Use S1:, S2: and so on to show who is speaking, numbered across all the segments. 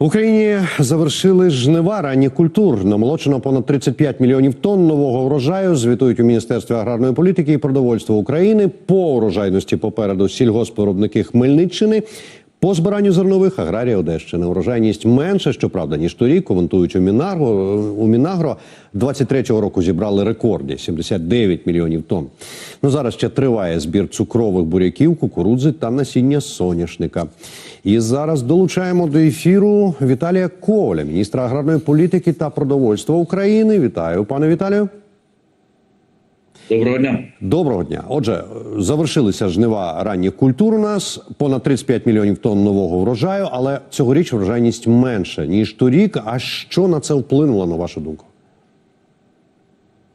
S1: В Україні завершили жнива ранніх культур. Намолочено понад 35 мільйонів тонн нового врожаю. Звітують у міністерстві аграрної політики і продовольства України. По урожайності попереду сільгоспвиробники Хмельниччини. По збиранню зернових аграрія Одещини урожайність менша, щоправда, ніж торік. Коментують у Мінагро. У Мінагро 23-го року зібрали рекорди 79 мільйонів тонн. Ну зараз ще триває збір цукрових буряків, кукурудзи та насіння соняшника. І зараз долучаємо до ефіру Віталія Коваля, міністра аграрної політики та продовольства України. Вітаю, пане Віталію.
S2: Доброго дня.
S1: Доброго дня. Отже, завершилися жнива ранніх культур. У нас понад 35 мільйонів тонн нового врожаю, але цьогоріч врожайність менше ніж торік. А що на це вплинуло, на вашу думку?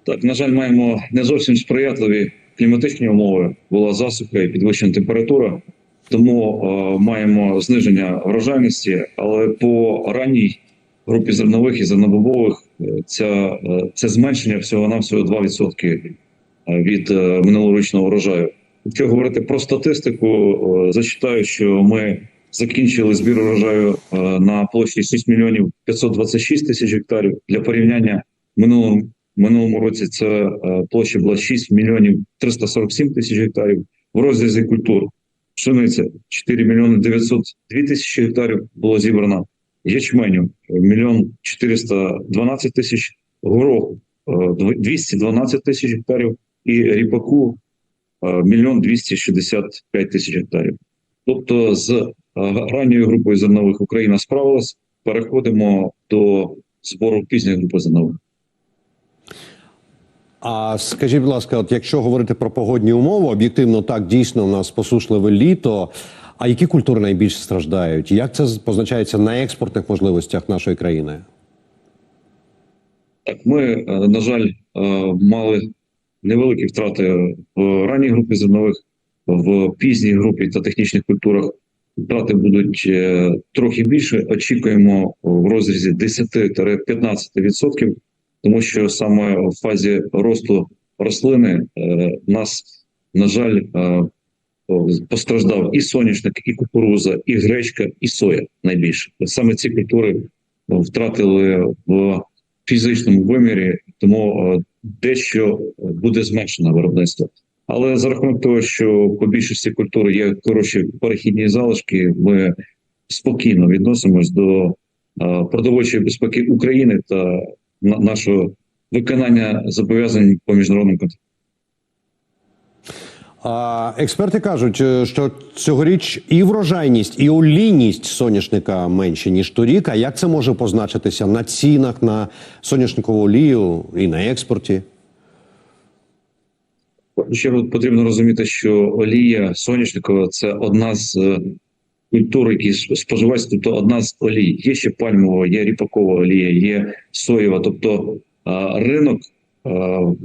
S2: Так, на жаль, маємо не зовсім сприятливі кліматичні умови. Була засуха і підвищена температура, тому е, маємо зниження врожайності. Але по ранній групі зернових і зернобобових е, ця, е, це зменшення всього навсього 2% від е, минулорічного врожаю. Якщо говорити про статистику, е, зачитаю, що ми закінчили збір урожаю е, на площі 6 мільйонів 526 тисяч гектарів. Для порівняння минулому минулому році це е, площа була 6 мільйонів 347 тисяч гектарів. В розрізі культур пшениця 4 мільйони 902 тисячі гектарів було зібрано. Ячменю мільйон 412 тисяч, гороху е, дв- 212 тисяч гектарів і ріпаку е, мільйон 265 тисяч гектарів. Тобто з е, ранньою групою зернових Україна справилась. Переходимо до збору пізньої групи зернових.
S1: А скажіть, будь ласка, от якщо говорити про погодні умови, об'єктивно так дійсно у нас посушливе літо. А які культури найбільше страждають? Як це позначається на експортних можливостях нашої країни?
S2: Так, ми, е, на жаль, мали невеликі втрати в ранній групі зернових, в пізній групі та технічних культурах. Втрати будуть е, трохи більше. Очікуємо в розрізі 10-15%, тому що саме в фазі росту рослини е, нас, на жаль, е, постраждав і соняшник, і кукуруза, і гречка, і соя найбільше. Саме ці культури втратили в фізичному вимірі, тому дещо буде зменшено виробництво. Але за рахунок того, що по більшості культур є хороші перехідні залишки, ми спокійно відносимось до продовольчої безпеки України та нашого виконання зобов'язань по міжнародним контрактам.
S1: Експерти кажуть, е, що цьогоріч і врожайність, і олійність соняшника менші ніж торік. А як це може позначитися на цінах на соняшникову олію і на експорті?
S2: Ще потрібно розуміти, що олія соняшникова це одна з е, культур, які споживаються, тобто одна з олій. Є ще пальмова, є ріпакова олія, є соєва. Тобто ринок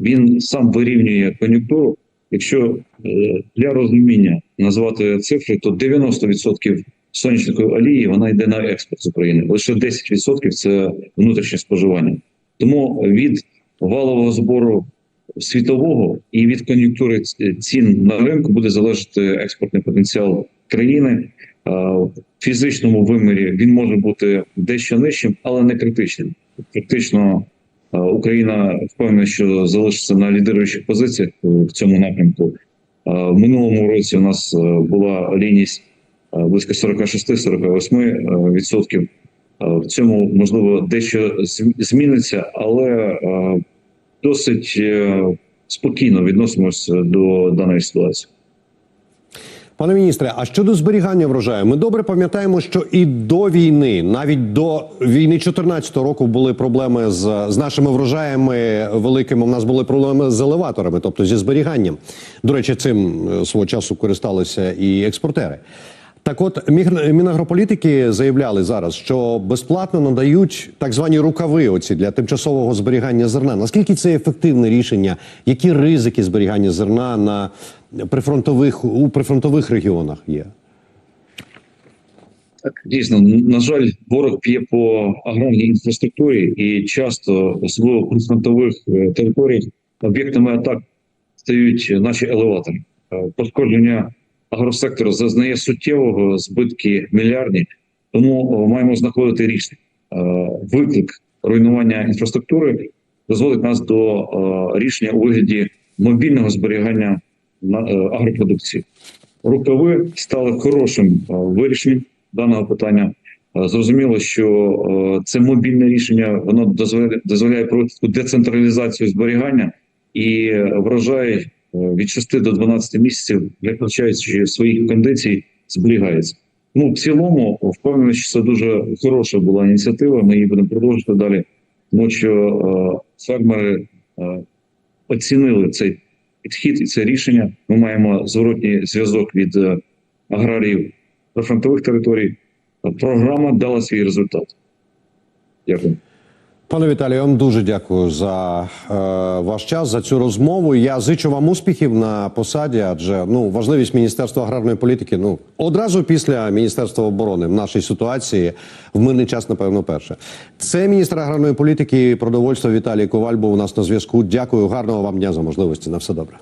S2: він сам вирівнює кон'юнктуру. Якщо е, для розуміння назвати цифри, то 90% соняшникової олії вона йде на експорт з України. Лише 10% це внутрішнє споживання. Тому від валового збору світового і від кон'юнктури цін на ринку буде залежати експортний потенціал країни. В фізичному вимірі він може бути дещо нижчим, але не критичним. Практично а, Україна впевнена, що залишиться на лідируючих позиціях е, в цьому напрямку. В минулому році у нас е, була лінність е, близько 46-48 відсотків. Е, В цьому можливо дещо зміниться, але е, досить е, спокійно відносимося до даної ситуації.
S1: Пане міністре, а щодо зберігання врожаю, ми добре пам'ятаємо, що і до війни, навіть до війни 2014 року, були проблеми з, з нашими врожаями великими. У нас були проблеми з елеваторами, тобто зі зберіганням. До речі, цим е, свого часу користалися і експортери. Так, от Мінагрополітики заявляли зараз, що безплатно надають так звані рукави оці для тимчасового зберігання зерна. Наскільки це ефективне рішення? Які ризики зберігання зерна на прифронтових у прифронтових регіонах є?
S2: Так, дійсно, на жаль, ворог п'є по аграрній інфраструктурі і часто, особливо при фронтових е, територіях, об'єктами атак стають наші елеватори. Е, Пошкодження агросектору зазнає суттєвого збитки мільярдні. Тому маємо знаходити рішення. Е, Виклик руйнування інфраструктури дозволить нас до е, рішення у вигляді мобільного зберігання е, агропродукції. Рукави стали хорошим вирішенням даного питання. Зрозуміло, що це мобільне рішення, воно дозволяє, проводити децентралізацію зберігання і врожай е, від 6 до 12 місяців, виключаючи своїх кондицій, зберігається. Ну, в цілому, впевнений, що це дуже хороша була ініціатива. Ми її будемо продовжувати далі, тому що е, фермери е, оцінили цей підхід і це рішення. Ми маємо зворотній зв'язок від е, аграріїв прифронтових територій. Програма дала свій результат. Дякую.
S1: Пане Віталію, я вам дуже дякую за е, ваш час за цю розмову. Я зичу вам успіхів на посаді, адже ну важливість міністерства аграрної політики. Ну одразу після міністерства оборони в нашій ситуації в мирний час, напевно, перше. Це міністр аграрної політики і продовольства Віталій Коваль був у нас на зв'язку. Дякую, гарного вам дня за можливості. На все добре.